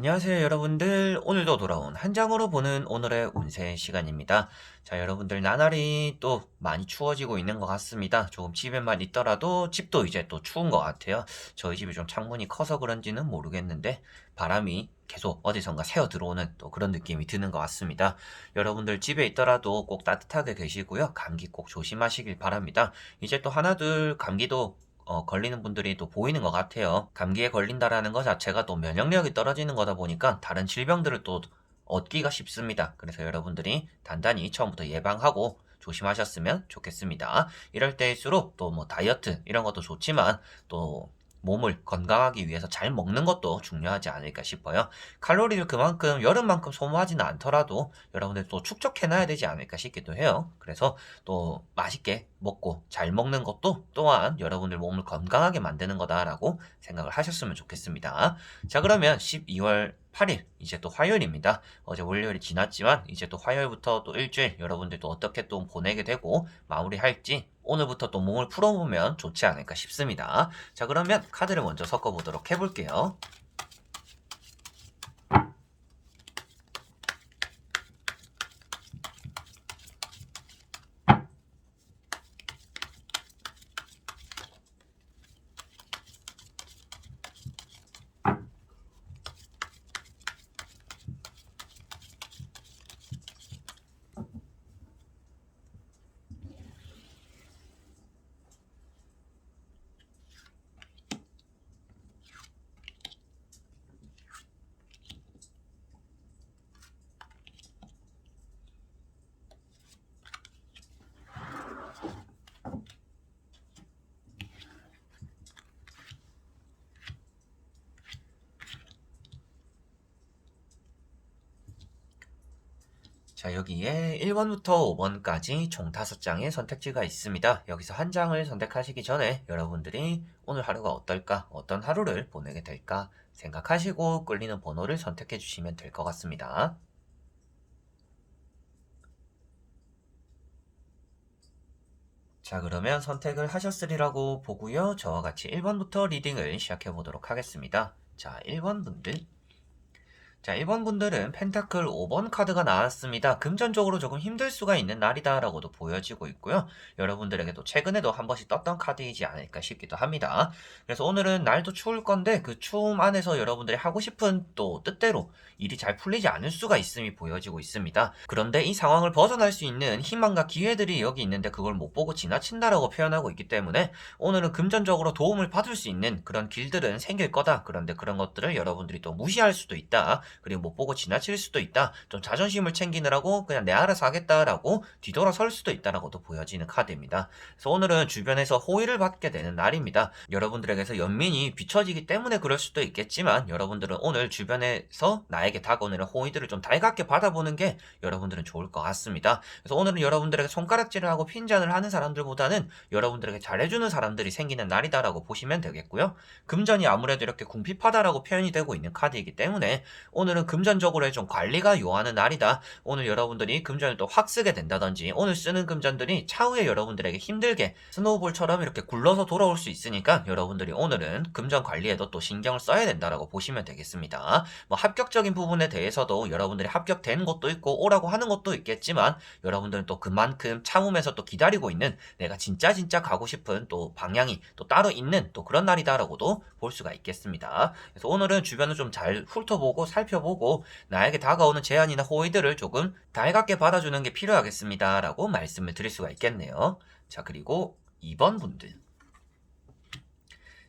안녕하세요 여러분들. 오늘도 돌아온 한 장으로 보는 오늘의 운세 시간입니다. 자 여러분들 나날이 또 많이 추워지고 있는 것 같습니다. 조금 집에만 있더라도 집도 이제 또 추운 것 같아요. 저희 집이 좀 창문이 커서 그런지는 모르겠는데 바람이 계속 어디선가 새어 들어오는 또 그런 느낌이 드는 것 같습니다. 여러분들 집에 있더라도 꼭 따뜻하게 계시고요. 감기 꼭 조심하시길 바랍니다. 이제 또 하나둘 감기도 어, 걸리는 분들이 또 보이는 것 같아요. 감기에 걸린다라는 것 자체가 또 면역력이 떨어지는 거다 보니까 다른 질병들을 또 얻기가 쉽습니다. 그래서 여러분들이 단단히 처음부터 예방하고 조심하셨으면 좋겠습니다. 이럴 때일수록 또 뭐 다이어트 이런 것도 좋지만 또 몸을 건강하기 위해서 잘 먹는 것도 중요하지 않을까 싶어요. 칼로리를 그만큼 여름만큼 소모하지는 않더라도 여러분들 또 축적해놔야 되지 않을까 싶기도 해요. 그래서 또 맛있게 먹고 잘 먹는 것도 또한 여러분들 몸을 건강하게 만드는 거다라고 생각을 하셨으면 좋겠습니다. 자 그러면 12월 8일 이제 또 화요일입니다. 어제 월요일이 지났지만 이제 또 화요일부터 또 일주일 여러분들도 어떻게 또 보내게 되고 마무리할지 오늘부터 또 몸을 풀어보면 좋지 않을까 싶습니다. 자 그러면 카드를 먼저 섞어보도록 해볼게요. 자, 여기에 1번부터 5번까지 총 5장의 선택지가 있습니다. 여기서 한 장을 선택하시기 전에 여러분들이 오늘 하루가 어떨까, 어떤 하루를 보내게 될까 생각하시고 끌리는 번호를 선택해 주시면 될 것 같습니다. 자, 그러면 선택을 하셨으리라고 보고요. 저와 같이 1번부터 리딩을 시작해 보도록 하겠습니다. 자, 1번 분들. 자, 1번 분들은 펜타클 5번 카드가 나왔습니다. 금전적으로 조금 힘들 수가 있는 날이다라고도 보여지고 있고요. 여러분들에게도 최근에도 한 번씩 떴던 카드이지 않을까 싶기도 합니다. 그래서 오늘은 날도 추울 건데 그 추움 안에서 여러분들이 하고 싶은 또 뜻대로 일이 잘 풀리지 않을 수가 있음이 보여지고 있습니다. 그런데 이 상황을 벗어날 수 있는 희망과 기회들이 여기 있는데 그걸 못 보고 지나친다라고 표현하고 있기 때문에 오늘은 금전적으로 도움을 받을 수 있는 그런 길들은 생길 거다. 그런데 그런 것들을 여러분들이 또 무시할 수도 있다. 그리고 못 보고 지나칠 수도 있다. 좀 자존심을 챙기느라고 그냥 내 알아서 하겠다라고 뒤돌아설 수도 있다라고도 보여지는 카드입니다. 그래서 오늘은 주변에서 호의를 받게 되는 날입니다. 여러분들에게서 연민이 비춰지기 때문에 그럴 수도 있겠지만 여러분들은 오늘 주변에서 나에게 다가오는 호의들을 좀 달갑게 받아보는 게 여러분들은 좋을 것 같습니다. 그래서 오늘은 여러분들에게 손가락질을 하고 핀잔을 하는 사람들보다는 여러분들에게 잘해주는 사람들이 생기는 날이다라고 보시면 되겠고요. 금전이 아무래도 이렇게 궁핍하다라고 표현이 되고 있는 카드이기 때문에 오늘은 금전적으로 좀 관리가 요하는 날이다. 오늘 여러분들이 금전을 또 확 쓰게 된다든지 오늘 쓰는 금전들이 차후에 여러분들에게 힘들게 스노우볼처럼 이렇게 굴러서 돌아올 수 있으니까 여러분들이 오늘은 금전 관리에도 또 신경을 써야 된다라고 보시면 되겠습니다. 뭐 합격적인 부분에 대해서도 여러분들이 합격된 것도 있고 오라고 하는 것도 있겠지만 여러분들은 또 그만큼 참으면서 또 기다리고 있는 내가 진짜 진짜 가고 싶은 또 방향이 또 따로 있는 또 그런 날이다라고도 볼 수가 있겠습니다. 그래서 오늘은 주변을 좀 잘 훑어보고 살펴 보고 나에게 다가오는 제안이나 호의들을 조금 달갑게 받아주는 게 필요하겠습니다. 라고 말씀을 드릴 수가 있겠네요. 자, 그리고 2번 분들.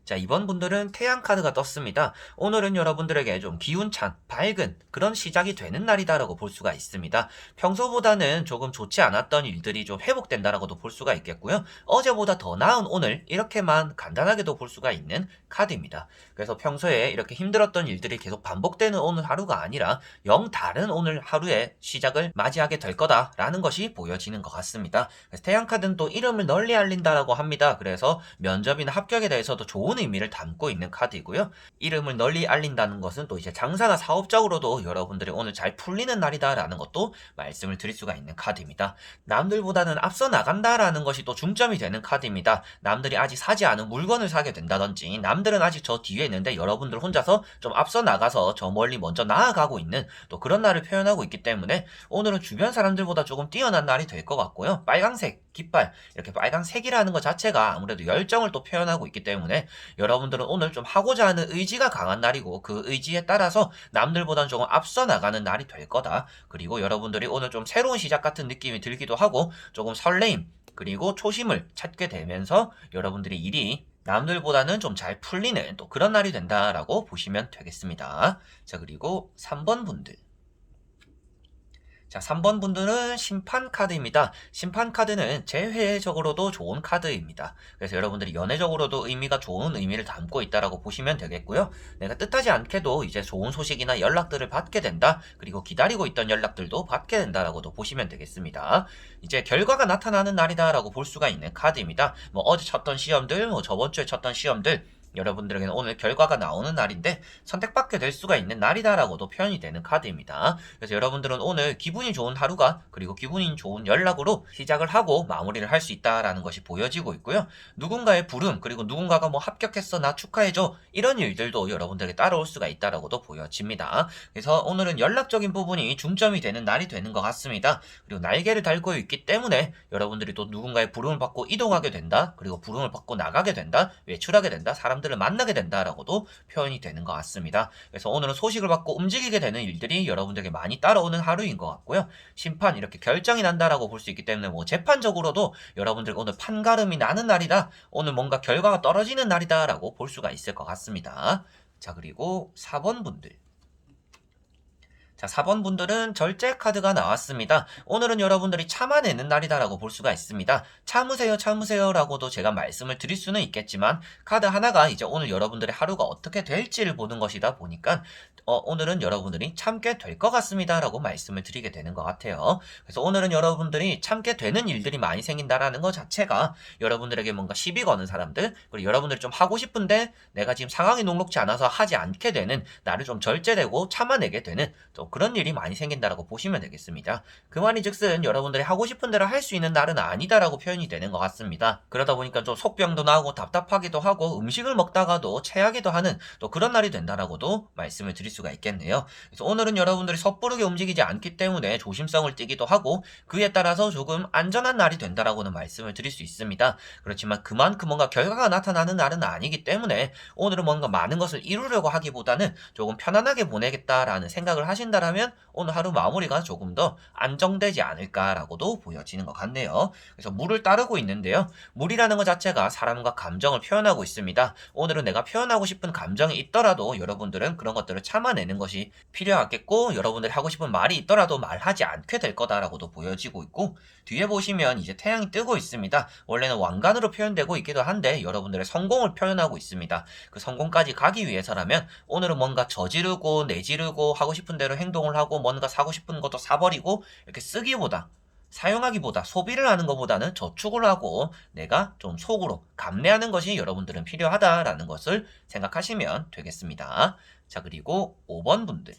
자, 이번 분들은 태양 카드가 떴습니다. 오늘은 여러분들에게 좀 기운찬, 밝은 그런 시작이 되는 날이다라고 볼 수가 있습니다. 평소보다는 조금 좋지 않았던 일들이 좀 회복된다라고도 볼 수가 있겠고요. 어제보다 더 나은 오늘 이렇게만 간단하게도 볼 수가 있는 카드입니다. 그래서 평소에 이렇게 힘들었던 일들이 계속 반복되는 오늘 하루가 아니라 영 다른 오늘 하루의 시작을 맞이하게 될 거다라는 것이 보여지는 것 같습니다. 그래서 태양 카드는 또 이름을 널리 알린다라고 합니다. 그래서 면접이나 합격에 대해서도 좋은 좋은 의미를 담고 있는 카드이고요. 이름을 널리 알린다는 것은 또 이제 장사나 사업적으로도 여러분들이 오늘 잘 풀리는 날이다라는 것도 말씀을 드릴 수가 있는 카드입니다. 남들보다는 앞서 나간다라는 것이 또 중점이 되는 카드입니다. 남들이 아직 사지 않은 물건을 사게 된다든지 남들은 아직 저 뒤에 있는데 여러분들 혼자서 좀 앞서 나가서 저 멀리 먼저 나아가고 있는 또 그런 날을 표현하고 있기 때문에 오늘은 주변 사람들보다 조금 뛰어난 날이 될 것 같고요. 빨강색, 깃발 이렇게 빨강색이라는 것 자체가 아무래도 열정을 또 표현하고 있기 때문에 여러분들은 오늘 좀 하고자 하는 의지가 강한 날이고 그 의지에 따라서 남들보다는 조금 앞서 나가는 날이 될 거다. 그리고 여러분들이 오늘 좀 새로운 시작 같은 느낌이 들기도 하고 조금 설레임 그리고 초심을 찾게 되면서 여러분들이 일이 남들보다는 좀 잘 풀리는 또 그런 날이 된다라고 보시면 되겠습니다. 자, 그리고 3번 분들. 자, 3번 분들은 심판 카드입니다. 심판 카드는 재회적으로도 좋은 카드입니다. 그래서 여러분들이 연애적으로도 의미가 좋은 의미를 담고 있다라고 보시면 되겠고요. 내가 뜻하지 않게도 이제 좋은 소식이나 연락들을 받게 된다. 그리고 기다리고 있던 연락들도 받게 된다라고도 보시면 되겠습니다. 이제 결과가 나타나는 날이다라고 볼 수가 있는 카드입니다. 뭐 어제 쳤던 시험들, 뭐 저번 주에 쳤던 시험들, 여러분들에게는 오늘 결과가 나오는 날인데 선택받게 될 수가 있는 날이다라고도 표현이 되는 카드입니다. 그래서 여러분들은 오늘 기분이 좋은 하루가 그리고 기분이 좋은 연락으로 시작을 하고 마무리를 할 수 있다라는 것이 보여지고 있고요. 누군가의 부름 그리고 누군가가 뭐 합격했어 나 축하해줘 이런 일들도 여러분들에게 따라올 수가 있다라고도 보여집니다. 그래서 오늘은 연락적인 부분이 중점이 되는 날이 되는 것 같습니다. 그리고 날개를 달고 있기 때문에 여러분들이 또 누군가의 부름을 받고 이동하게 된다. 그리고 부름을 받고 나가게 된다. 외출하게 된다. 사람 사람들을 만나게 된다라고도 표현이 되는 것 같습니다. 그래서 오늘은 소식을 받고 움직이게 되는 일들이 여러분들에게 많이 따라오는 하루인 것 같고요. 심판 이렇게 결정이 난다라고 볼 수 있기 때문에 뭐 재판적으로도 여러분들 오늘 판가름이 나는 날이다. 오늘 뭔가 결과가 떨어지는 날이다라고 볼 수가 있을 것 같습니다. 자 그리고 4번 분들. 자, 4번 분들은 절제 카드가 나왔습니다. 오늘은 여러분들이 참아내는 날이다라고 볼 수가 있습니다. 참으세요, 참으세요라고도 제가 말씀을 드릴 수는 있겠지만 카드 하나가 이제 오늘 여러분들의 하루가 어떻게 될지를 보는 것이다 보니까 어, 오늘은 여러분들이 참게 될 것 같습니다라고 말씀을 드리게 되는 것 같아요. 그래서 오늘은 여러분들이 참게 되는 일들이 많이 생긴다라는 것 자체가 여러분들에게 뭔가 시비 거는 사람들 그리고 여러분들이 좀 하고 싶은데 내가 지금 상황이 녹록지 않아서 하지 않게 되는 나를 좀 절제되고 참아내게 되는 또 그런 일이 많이 생긴다라고 보시면 되겠습니다. 그 말이 즉슨 여러분들이 하고 싶은 대로 할 수 있는 날은 아니다라고 표현이 되는 것 같습니다. 그러다 보니까 좀 속병도 나고 답답하기도 하고 음식을 먹다가도 체하기도 하는 또 그런 날이 된다라고도 말씀을 드릴 수가 있겠네요. 그래서 오늘은 여러분들이 섣부르게 움직이지 않기 때문에 조심성을 띠기도 하고 그에 따라서 조금 안전한 날이 된다라고는 말씀을 드릴 수 있습니다. 그렇지만 그만큼 뭔가 결과가 나타나는 날은 아니기 때문에 오늘은 뭔가 많은 것을 이루려고 하기보다는 조금 편안하게 보내겠다라는 생각을 하신다 라면 오늘 하루 마무리가 조금 더 안정되지 않을까라고도 보여지는 것 같네요. 그래서 물을 따르고 있는데요. 물이라는 것 자체가 사람과 감정을 표현하고 있습니다. 오늘은 내가 표현하고 싶은 감정이 있더라도 여러분들은 그런 것들을 참아내는 것이 필요하겠고 여러분들이 하고 싶은 말이 있더라도 말하지 않게 될 거다라고도 보여지고 있고 뒤에 보시면 이제 태양이 뜨고 있습니다. 원래는 왕관으로 표현되고 있기도 한데 여러분들의 성공을 표현하고 있습니다. 그 성공까지 가기 위해서라면 오늘은 뭔가 저지르고 내지르고 하고 싶은 대로 행 동을 하고 뭔가 사고 싶은 것도 사버리고 이렇게 쓰기보다 사용하기보다 소비를 하는 것보다는 저축을 하고 내가 좀 속으로 감내하는 것이 여러분들은 필요하다라는 것을 생각하시면 되겠습니다. 자, 그리고 5번 분들.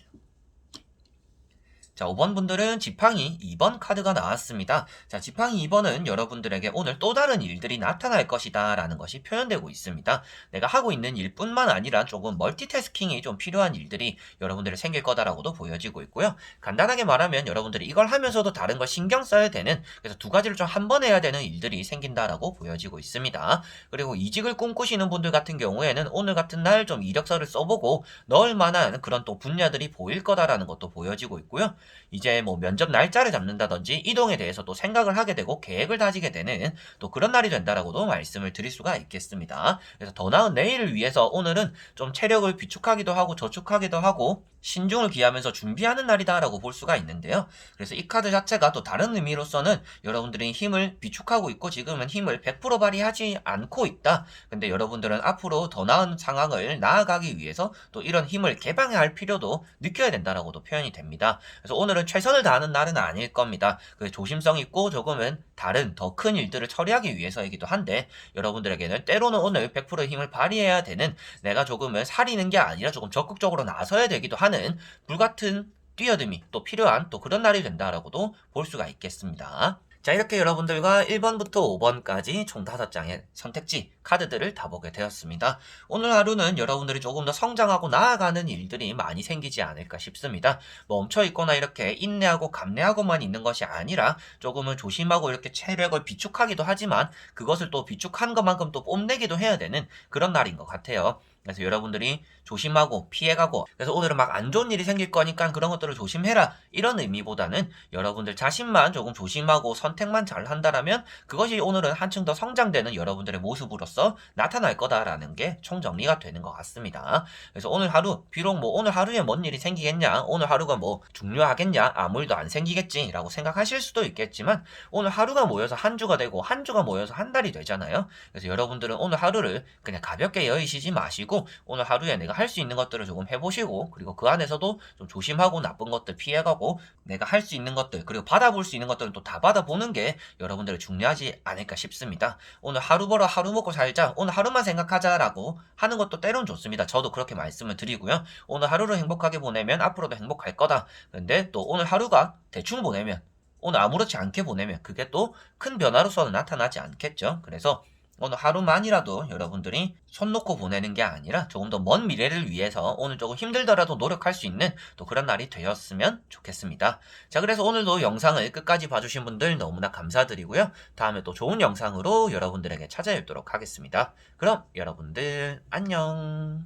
자, 5번 분들은 지팡이 2번 카드가 나왔습니다. 자, 지팡이 2번은 여러분들에게 오늘 또 다른 일들이 나타날 것이다 라는 것이 표현되고 있습니다. 내가 하고 있는 일뿐만 아니라 조금 멀티태스킹이 좀 필요한 일들이 여러분들이 생길 거다라고도 보여지고 있고요. 간단하게 말하면 여러분들이 이걸 하면서도 다른 걸 신경 써야 되는 그래서 두 가지를 좀 한 번 해야 되는 일들이 생긴다라고 보여지고 있습니다. 그리고 이직을 꿈꾸시는 분들 같은 경우에는 오늘 같은 날 좀 이력서를 써보고 넣을 만한 그런 또 분야들이 보일 거다라는 것도 보여지고 있고요. 이제 뭐 면접 날짜를 잡는다든지 이동에 대해서 또 생각을 하게 되고 계획을 다지게 되는 또 그런 날이 된다라고도 말씀을 드릴 수가 있겠습니다. 그래서 더 나은 내일을 위해서 오늘은 좀 체력을 비축하기도 하고 저축하기도 하고 신중을 기하면서 준비하는 날이다라고 볼 수가 있는데요. 그래서 이 카드 자체가 또 다른 의미로서는 여러분들이 힘을 비축하고 있고 지금은 힘을 100% 발휘하지 않고 있다. 근데 여러분들은 앞으로 더 나은 상황을 나아가기 위해서 또 이런 힘을 개방할 필요도 느껴야 된다라고도 표현이 됩니다. 그래서 그래서 오늘은 최선을 다하는 날은 아닐 겁니다. 그 조심성 있고 조금은 다른 더 큰 일들을 처리하기 위해서이기도 한데 여러분들에게는 때로는 오늘 100% 힘을 발휘해야 되는 내가 조금은 사리는 게 아니라 조금 적극적으로 나서야 되기도 하는 불같은 뛰어듦이 또 필요한 또 그런 날이 된다라고도 볼 수가 있겠습니다. 자, 이렇게 여러분들과 1번부터 5번까지 총 5장의 선택지 카드들을 다 보게 되었습니다. 오늘 하루는 여러분들이 조금 더 성장하고 나아가는 일들이 많이 생기지 않을까 싶습니다. 멈춰 있거나 이렇게 인내하고 감내하고만 있는 것이 아니라 조금은 조심하고 이렇게 체력을 비축하기도 하지만 그것을 또 비축한 것만큼 또 뽐내기도 해야 되는 그런 날인 것 같아요. 그래서 여러분들이 조심하고 피해가고 그래서 오늘은 막 안 좋은 일이 생길 거니까 그런 것들을 조심해라 이런 의미보다는 여러분들 자신만 조금 조심하고 선택만 잘 한다라면 그것이 오늘은 한층 더 성장되는 여러분들의 모습으로서 나타날 거다라는 게 총정리가 되는 것 같습니다. 그래서 오늘 하루 비록 뭐 오늘 하루에 뭔 일이 생기겠냐 오늘 하루가 뭐 중요하겠냐 아무 일도 안 생기겠지라고 생각하실 수도 있겠지만 오늘 하루가 모여서 한 주가 되고 한 주가 모여서 한 달이 되잖아요. 그래서 여러분들은 오늘 하루를 그냥 가볍게 여의시지 마시고 오늘 하루에 내가 할 수 있는 것들을 조금 해보시고 그리고 그 안에서도 좀 조심하고 나쁜 것들 피해가고 내가 할 수 있는 것들 그리고 받아볼 수 있는 것들은 또 다 받아보는 게 여러분들 중요하지 않을까 싶습니다. 오늘 하루 벌어 하루 먹고 살자 오늘 하루만 생각하자라고 하는 것도 때론 좋습니다. 저도 그렇게 말씀을 드리고요. 오늘 하루를 행복하게 보내면 앞으로도 행복할 거다. 근데 또 오늘 하루가 대충 보내면 오늘 아무렇지 않게 보내면 그게 또 큰 변화로서는 나타나지 않겠죠. 그래서 오늘 하루만이라도 여러분들이 손 놓고 보내는 게 아니라 조금 더 먼 미래를 위해서 오늘 조금 힘들더라도 노력할 수 있는 또 그런 날이 되었으면 좋겠습니다. 자, 그래서 오늘도 영상을 끝까지 봐주신 분들 너무나 감사드리고요. 다음에 또 좋은 영상으로 여러분들에게 찾아뵙도록 하겠습니다. 그럼 여러분들 안녕.